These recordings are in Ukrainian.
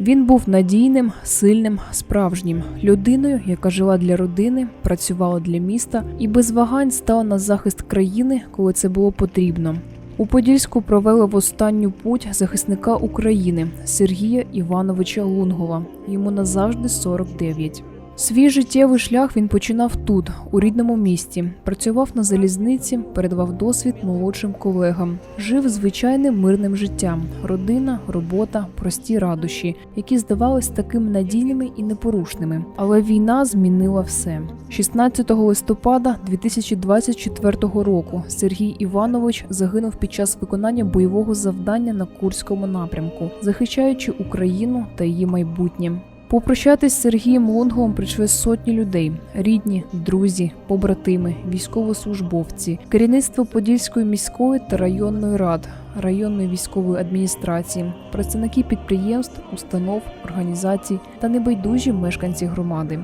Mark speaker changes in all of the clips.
Speaker 1: Він був надійним, сильним, справжнім людиною, яка жила для родини, працювала для міста і без вагань стала на захист країни, коли це було потрібно. У Подільську провели в останню путь захисника України Сергія Івановича Лунгова. Йому назавжди 49. Свій життєвий шлях він починав тут, у рідному місті. Працював на залізниці, передавав досвід молодшим колегам. Жив звичайним мирним життям: родина, робота, прості радощі, які здавались такими надійними і непорушними. Але війна змінила все. 16 листопада 2024 року Сергій Іванович загинув під час виконання бойового завдання на Курському напрямку, захищаючи Україну та її майбутнє. Попрощатись з Сергієм Лонговим прийшли сотні людей: рідні, друзі, побратими, військовослужбовці, керівництво Подільської міської та районної рад, районної військової адміністрації, представники підприємств, установ, організацій та небайдужі мешканці громади.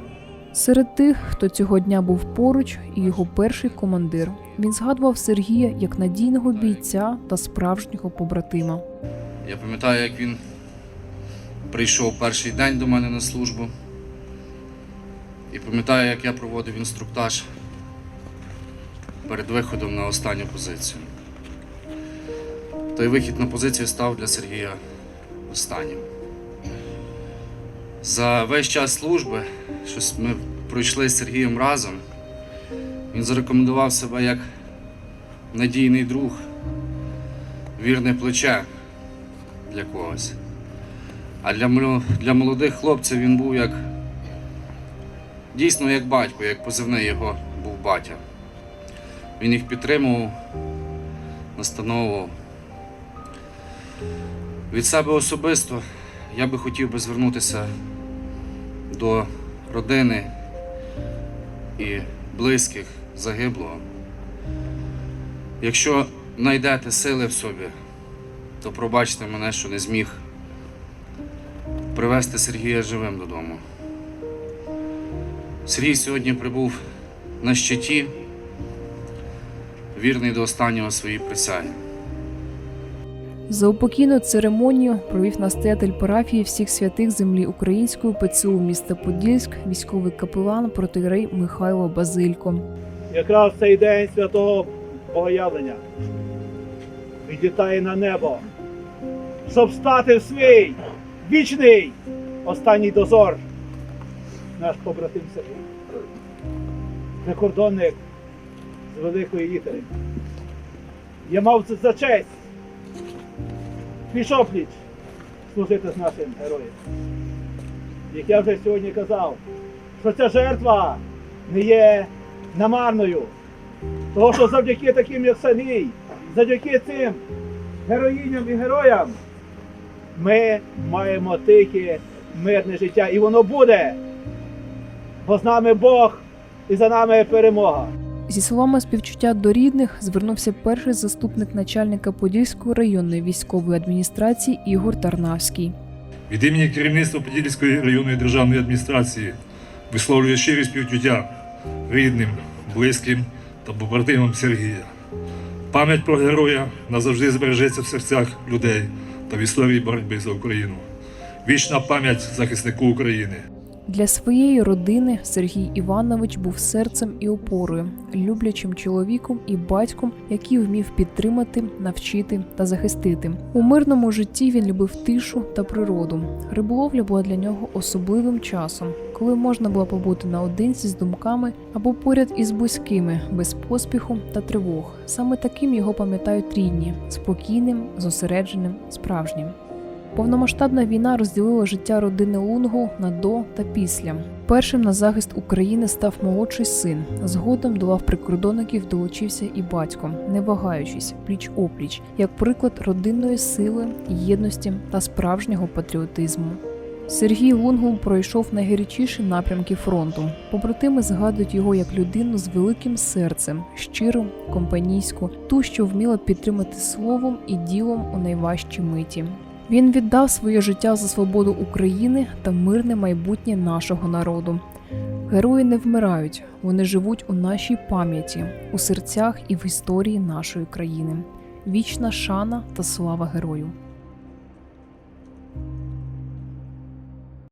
Speaker 1: Серед тих, хто цього дня був поруч, і його перший командир. Він згадував Сергія як надійного бійця та справжнього побратима.
Speaker 2: Я пам'ятаю, як він прийшов перший день до мене на службу. І пам'ятаю, як я проводив інструктаж перед виходом на останню позицію. Той вихід на позицію став для Сергія останнім. За весь час служби, щось ми пройшли з Сергієм разом, він зарекомендував себе як надійний друг, вірне плече для когось. А для, для молодих хлопців він був як дійсно як батько, як позивний його був батя. Він їх підтримував, настановував. Від себе особисто я би хотів би звернутися до родини і близьких загиблого. Якщо знайдете сили в собі, то пробачте мене, що не зміг привезти Сергія живим додому. Сергій сьогодні прибув на щиті, вірний до останнього своїй присяги.
Speaker 1: Заупокійну церемонію провів настоятель парафії всіх святих землі української ПЦУ міста Подільськ, військовий капелан протирей Михайло Базилько.
Speaker 3: якраз цей день святого Богоявлення відлітає на небо, щоб стати свій вічний останній дозор. Наш побратим Сергій, прикордонник з великої літери. Я мав це за честь пішов пліч служити з нашим героєм. Як я вже сьогодні казав, що ця жертва не є намарною. Тому що завдяки таким, як Сергій, завдяки цим героїням і героям, ми маємо тихе, мирне життя. І воно буде. Бо з нами Бог і за нами перемога.
Speaker 1: Зі словами співчуття до рідних звернувся перший заступник начальника Подільської районної військової адміністрації Ігор Тарнавський.
Speaker 4: Від імені керівництва Подільської районної державної адміністрації висловлюю щирі співчуття рідним, близьким та побратимам Сергія. Пам'ять про героя назавжди збережеться в серцях людей та в історії боротьби за Україну. Вічна пам'ять захиснику України.
Speaker 1: Для своєї родини Сергій Іванович був серцем і опорою, люблячим чоловіком і батьком, який вмів підтримати, навчити та захистити. У мирному житті він любив тишу та природу. Риболовля була для нього особливим часом, коли можна було побути наодинці з думками або поряд із близькими, без поспіху та тривог. Саме таким його пам'ятають рідні, спокійним, зосередженим, справжнім. Повномасштабна війна розділила життя родини Лунгу на до та після. Першим на захист України став молодший син. Згодом до лав прикордонників долучився і батько, не вагаючись пліч опліч, як приклад родинної сили, єдності та справжнього патріотизму. Сергій Лунгул пройшов найгарячіші напрямки фронту. Побратими згадують його як людину з великим серцем, щиру, компанійську, ту, що вміла підтримати словом і ділом у найважчі миті. Він віддав своє життя за свободу України та мирне майбутнє нашого народу. Герої не вмирають, вони живуть у нашій пам'яті, у серцях і в історії нашої країни. Вічна шана та слава герою.